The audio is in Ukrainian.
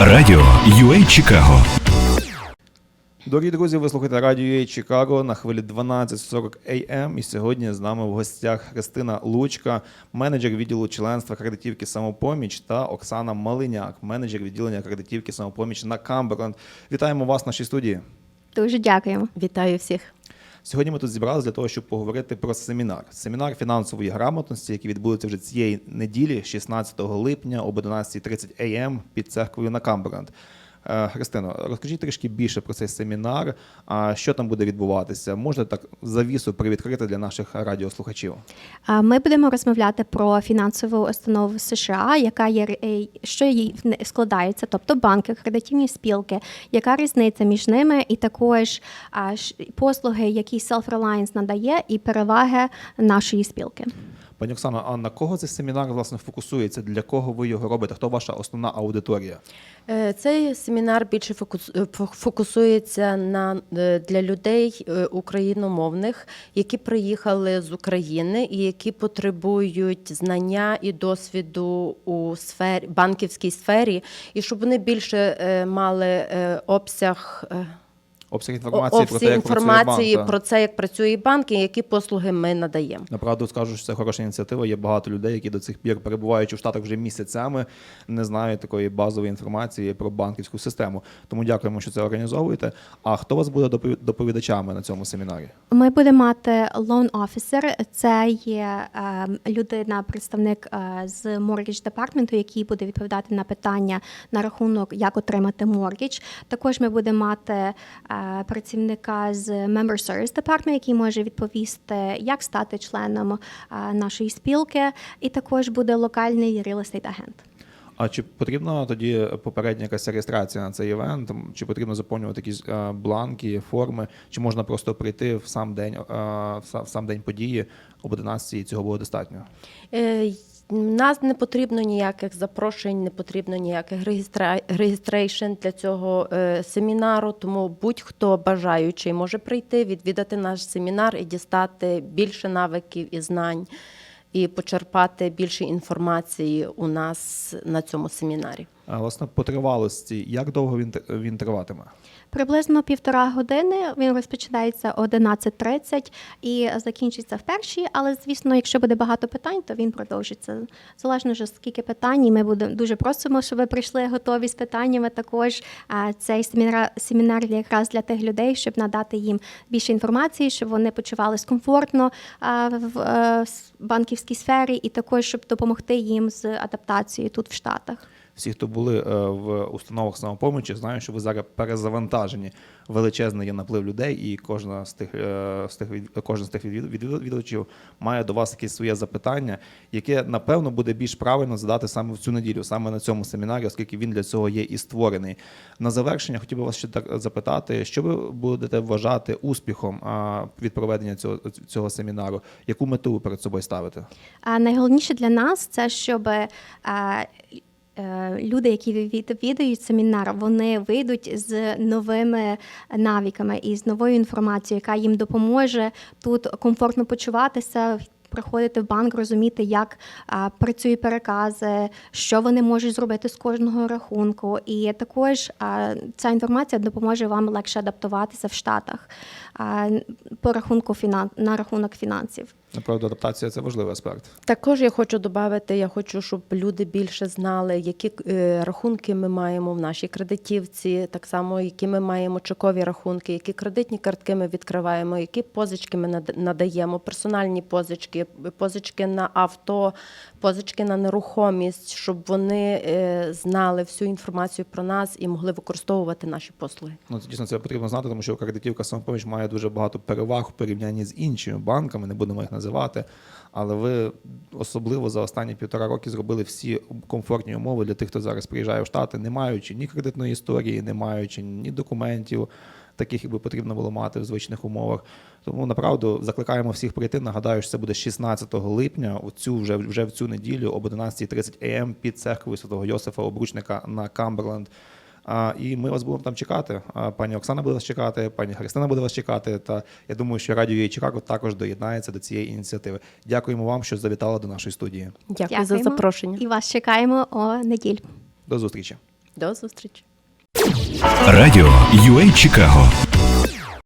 Радіо UA Чикаго. Дорогі друзі, ви слухаєте радіо UA Чикаго на хвилі 12.40 AM. І сьогодні з нами в гостях Христина Лучка, менеджер відділу членства кредитівки самопоміч, та Оксана Малиняк, менеджер відділення кредитівки самопоміч на Камберленд. Вітаємо вас в нашій студії. Дуже дякуємо. Вітаю всіх. Сьогодні ми тут зібралися для того, щоб поговорити про семінар. Семінар фінансової грамотності, який відбудеться вже цієї неділі, 16 липня об 11.30 AM під церквою на Камберленд. Е, Христино, розкажіть трішки більше про цей семінар. А що там буде відбуватися? Можна так завісу привідкрити для наших радіослухачів? Ми будемо розмовляти про фінансову установу США, яка є е, що її складається, тобто банки, кредитівні спілки, яка різниця між ними, і також послуги, які Self-Reliance надає, і переваги нашої спілки. Пані Оксано, а на кого цей семінар власне фокусується? Для кого ви його робите? Хто ваша основна аудиторія? Е, Цей семінар більше е, фокусується на е, для людей україномовних, які приїхали з України і які потребують знання і досвіду у сфері банківській сфері, і щоб вони більше мали обсяг. Обсяг інформації про те, як працює інформації банк, про це, як працює банк і які послуги ми надаємо. Направду скажу, що це хороша ініціатива. Є багато людей, які до цих пір, перебуваючи в Штатах вже місяцями, не знають такої базової інформації про банківську систему. Тому дякуємо, що це організовуєте. А хто вас буде доповідачами на цьому семінарі? Ми будемо мати loan officer. Це є е, людина, представник е, з mortgage department, який буде відповідати на питання на рахунок, як отримати mortgage. Також ми будемо мати е, працівника з member service department, який може відповісти, як стати членом е, нашої спілки, і також буде локальний real estate агент. А чи потрібна тоді попередня якась реєстрація на цей івент? Чи потрібно заповнювати якісь е, бланки, форми, чи можна просто прийти в сам день, е, в сам- в сам день події об 11 і цього буде достатньо? Нас не потрібно ніяких запрошень, не потрібно ніяких регістрейшн для цього е, семінару. Тому будь-хто бажаючий може прийти, відвідати наш семінар і дістати більше навиків і знань, і почерпати більше інформації у нас на цьому семінарі. А, власне, по тривалості, як довго він, він триватиме? Приблизно півтора години він розпочинається о 11.30 і закінчиться в першій. Але звісно, якщо буде багато питань, то він продовжиться. Залежно вже скільки питань. Ми будемо дуже просимо, щоб ви прийшли готові з питаннями. Також цей семінар семінар якраз для тих людей, щоб надати їм більше інформації, щоб вони почувались комфортно в е, банківській сфері, і також щоб допомогти їм з адаптацією тут в Штатах. Всі, хто були е, в установах самопомочі, знають, що ви зараз перезавантажені. Величезний є наплив людей, і кожна з тих е, з тих кожен з тих відвід- відвід- відвідувачів має до вас якесь своє запитання, яке напевно буде більш правильно задати саме в цю неділю, саме на цьому семінарі, оскільки він для цього є і створений. На завершення хотів би вас ще так запитати, що ви будете вважати успіхом від проведення цього цього семінару? Яку мету ви перед собою ставите? А найголовніше для нас це щоб е, люди, які відвідують семінар, вони вийдуть з новими навиками і з новою інформацією, яка їм допоможе тут комфортно почуватися. Приходити в банк, розуміти, як а, працюють перекази, що вони можуть зробити з кожного рахунку. І також а, ця інформація допоможе вам легше адаптуватися в Штатах а, по рахунку фінан... на рахунок фінансів. Направду, адаптація це важливий аспект. Також я хочу додати, я хочу, щоб люди більше знали, які е, рахунки ми маємо в нашій кредитівці, так само, які ми маємо чекові рахунки, які кредитні картки ми відкриваємо, які позички ми надаємо, персональні позички, позички на авто, позички на нерухомість, щоб вони е, знали всю інформацію про нас і могли використовувати наші послуги. Ну, це дійсно це потрібно знати, тому що кредитівка самопоміч має дуже багато переваг у порівнянні з іншими банками, не будемо їх називати. Але ви особливо за останні півтора роки зробили всі комфортні умови для тих, хто зараз приїжджає в Штати, не маючи ні кредитної історії, не маючи ні документів, таких, якби потрібно було мати в звичних умовах. Тому направду закликаємо всіх прийти. Нагадаю, що це буде 16 липня, у цю вже вже в цю неділю об 11.30 ам під церквою святого Йосифа Обручника на Камберленд. А, і ми вас будемо там чекати. А, пані Оксана буде вас чекати, пані Христина буде вас чекати. Та я думаю, що радіо «Єй Чикаго також доєднається до цієї ініціативи. Дякуємо вам, що завітали до нашої студії. Дякую за Дякуємо. запрошення. І вас чекаємо о неділю. До зустрічі. До зустрічі! Радіо UA Чикаго